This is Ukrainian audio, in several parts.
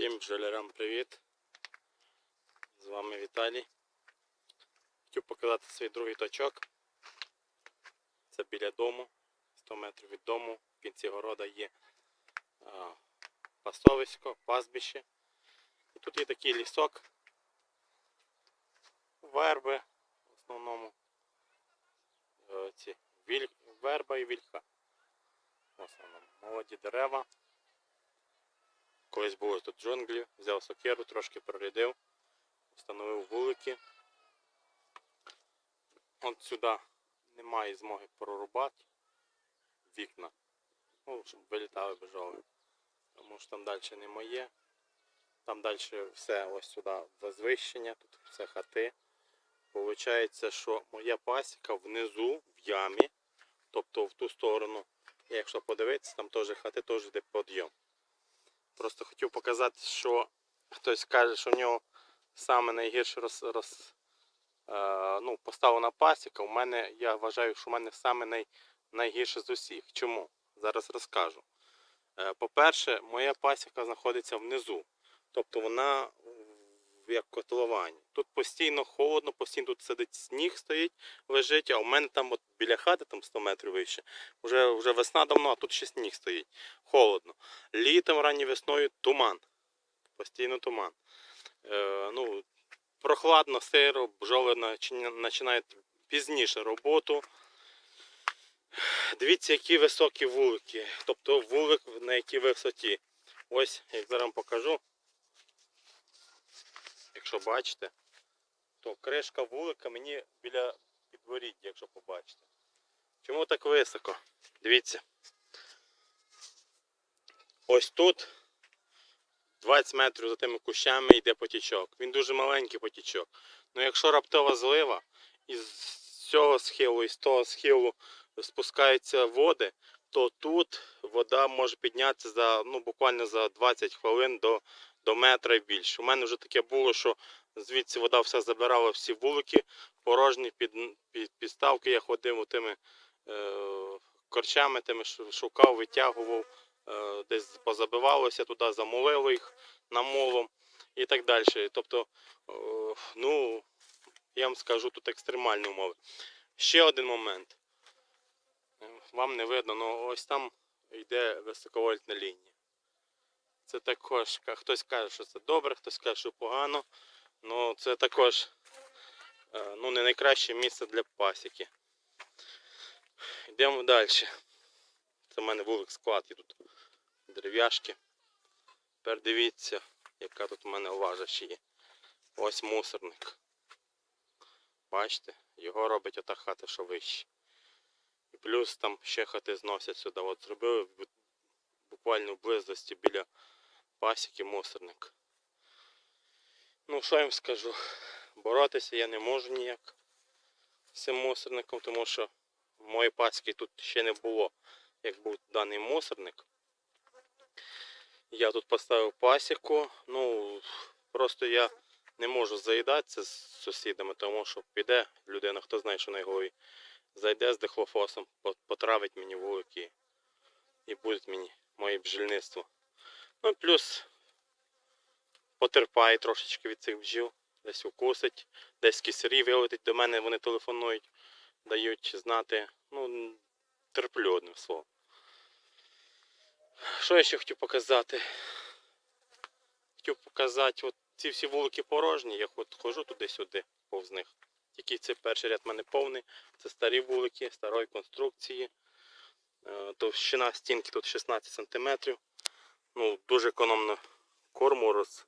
Всім бджолярам привіт! З вами Віталій. Хотів показати свій другий точок. Це біля дому, 100 метрів від дому. В кінці города є а, пасовисько, пастбище. І тут є такий лісок. Верби в основному. Е, ці, віль, верба і вільха. В основному. Молоді дерева. Колись були тут джунглі, взяв сокиру, трошки прорядив, встановив вулики. От сюди немає змоги прорубати вікна. Ну, щоб вилітали бежали. Тому що там далі не моє. Там далі все ось сюди возвищення, тут все хати. Получається, що моя пасіка внизу в ямі, тобто в ту сторону. Якщо подивитися, там теж хати, теж йде підйом. Просто хотів показати, що хтось каже, що в нього саме найгірше роз, роз, е, ну, поставлена пасіка. У мене, я вважаю, що в мене саме най, найгірше з усіх. Чому? Зараз розкажу. Е, по-перше, моя пасіка знаходиться внизу. Тобто вона в- як котловані. Тут постійно холодно, постійно тут сидить сніг стоїть, лежить, а у мене там от біля хати, там 100 метрів вище, вже, вже весна давно, а тут ще сніг стоїть. Холодно. Літом ранньою весною туман. Постійно туман. Е, ну, прохладно, сиро, начиня- починають пізніше роботу. Дивіться, які високі вулики. Тобто вулик на якій висоті. Ось, як зараз покажу. Якщо бачите, то кришка вулика мені біля підворіддя, якщо побачите. Чому так високо? Дивіться. Ось тут 20 метрів за тими кущами йде потічок. Він дуже маленький потічок. Ну якщо раптова злива, із цього схилу і з того схилу спускаються води, то тут вода може піднятися за ну, буквально за 20 хвилин до, до метра і більше. У мене вже таке було, що звідси вода все забирала всі вулики, порожні під, під, підставки. Я ходив тими е, корчами, тими шукав, витягував е, десь позабивалося туди, замолило їх намолом і так далі. Тобто, е, ну, я вам скажу, тут екстремальні умови. Ще один момент. Е, Вам не видно, але ось там йде високовольтна лінія. Це також, хтось каже, що це добре, хтось каже, що погано. Ну, це також е, ну, не найкраще місце для пасіки. Йдемо далі. Це в мене вулик склад є тут дерев'яшки. Тепер дивіться, яка тут у мене лажа ще є. Ось мусорник. Бачите, його робить ота хата, що вище. І плюс там ще хати зносять сюди. От зробили буквально в близості біля пасіки мусорник. Ну, що я вам скажу? Боротися я не можу ніяк з цим мусорником, тому що моїй пасіки тут ще не було, як був даний мусорник. Я тут поставив пасіку, ну просто я не можу заїдатися з сусідами, тому що піде людина, хто знає, що на голові, зайде з дихлофосом, потравить мені вулики і буде мені моє бджільництво. Ну плюс потерпає трошечки від цих бджіл, десь укусить, десь кисарі вилетить до мене, вони телефонують, дають знати. Ну, терплю одним словом. Що я ще хотів показати? Хотів показати, от ці всі вулики порожні, я ходжу туди-сюди повз них. Тільки цей перший ряд в мене повний. Це старі вулики, старої конструкції. Е, Товщина стінки тут 16 см. Ну, дуже економно корму роз,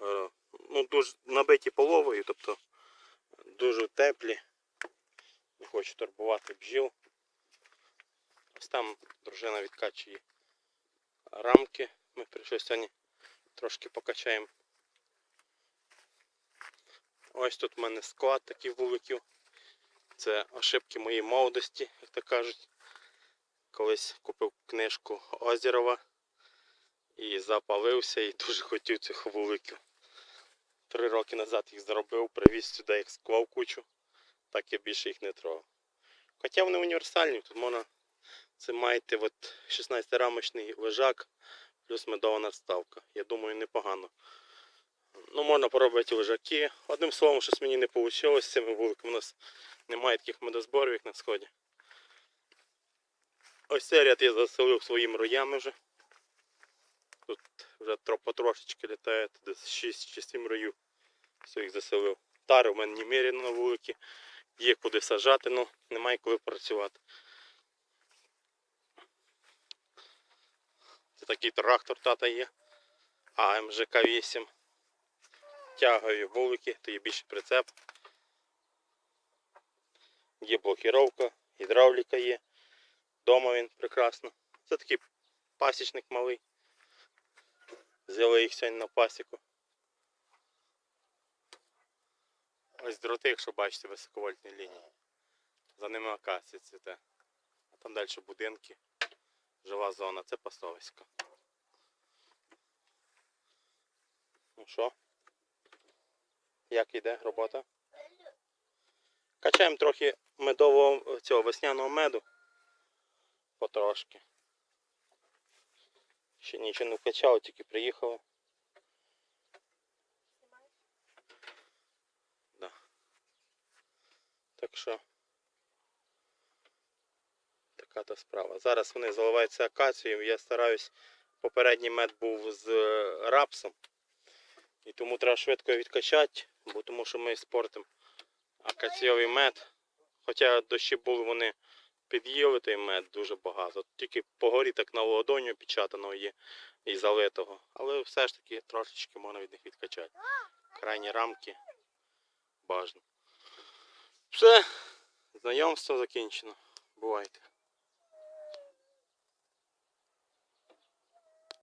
е, ну, дуже набиті половою, тобто дуже теплі. Не хочу турбувати бджіл. Ось там дружина відкачує рамки. Ми прийшли сьогодні трошки покачаємо. Ось тут в мене склад таких вуликів. Це ошибки моєї молодості, як то кажуть. Колись купив книжку Озерова і запалився і дуже хотів цих вуликів. Три роки назад їх зробив, привіз сюди, їх склав кучу, так я більше їх не трогав. Хоча вони універсальні, тут можна це маєте от 16-рамочний лежак, плюс медова надставка. Я думаю, непогано. Ну, можна поробити лежаки. Одним словом, щось мені не вийшло з цими вуликами. У нас немає таких медозборів, як на сході. Ось цей ряд я заселив своїми роями вже. Вже потрошечки літає, десь 6 чи 7 роїв. Все заселив. Тари в мене немерено на вулики. Є куди сажати, але немає коли працювати. Це такий трактор тата є. АМЖК 8. Тягаю вулики, то є більший прицеп. Є блокіровка, гідравліка є. Дома він прекрасно. Це такий пасічник малий. Взяли їх сьогодні на пасіку. Ось дроти, якщо бачите, високовольтні лінії. За ними акація цвіте. А там далі будинки. Жива зона, це пасовисько. Ну що? Як йде робота? Качаємо трохи медового цього весняного меду. Потрошки. Ще нічого не вкачав, тільки приїхало. Да. Так що така та справа. Зараз вони заливаються акацією. Я стараюсь, попередній мед був з е, рапсом. І тому треба швидко відкачати, бо тому що ми спортимо акаційовий мед. Хоча дощі були, вони під'їли той мед дуже багато. Тільки по горі так на ладоню печатаного є і залитого. Але все ж таки трошечки можна від них відкачати. Крайні рамки бажано. Все, знайомство закінчено. Бувайте.